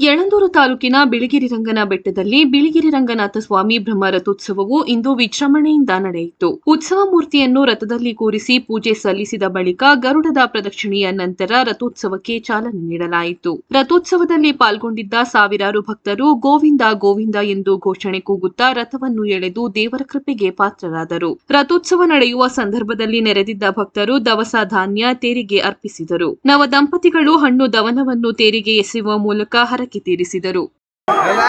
ಯಳಂದೂರು ತಾಲೂಕಿನ ಬಿಳಿಗಿರಿ ರಂಗನ ಬೆಟ್ಟದಲ್ಲಿ ಬಿಳಿಗಿರಿ ರಂಗನಾಥ ಸ್ವಾಮಿ ಬ್ರಹ್ಮ ರಥೋತ್ಸವವು ಇಂದು ವಿಜೃಂಭಣೆಯಿಂದ ನಡೆಯಿತು. ಉತ್ಸವ ಮೂರ್ತಿಯನ್ನು ರಥದಲ್ಲಿ ಕೂರಿಸಿ ಪೂಜೆ ಸಲ್ಲಿಸಿದ ಬಳಿಕ ಗರುಡದ ಪ್ರದಕ್ಷಿಣೆಯ ನಂತರ ರಥೋತ್ಸವಕ್ಕೆ ಚಾಲನೆ ನೀಡಲಾಯಿತು. ರಥೋತ್ಸವದಲ್ಲಿ ಪಾಲ್ಗೊಂಡಿದ್ದ ಸಾವಿರಾರು ಭಕ್ತರು ಗೋವಿಂದ ಗೋವಿಂದ ಎಂದು ಘೋಷಣೆ ಕೂಗುತ್ತಾ ರಥವನ್ನು ಎಳೆದು ದೇವರ ಕೃಪೆಗೆ ಪಾತ್ರರಾದರು. ರಥೋತ್ಸವ ನಡೆಯುವ ಸಂದರ್ಭದಲ್ಲಿ ನೆರೆದಿದ್ದ ಭಕ್ತರು ದವಸ ಧಾನ್ಯ, ತೇರಿಗೆ ಅರ್ಪಿಸಿದರು. ನವ ದಂಪತಿಗಳು ಹಣ್ಣು ದವನವನ್ನು ತೇರಿಗೆ ಎಸೆಯುವ ಮೂಲಕ ಹರಕೆ ತೀರಿಸಿದರು ಹೌದಾ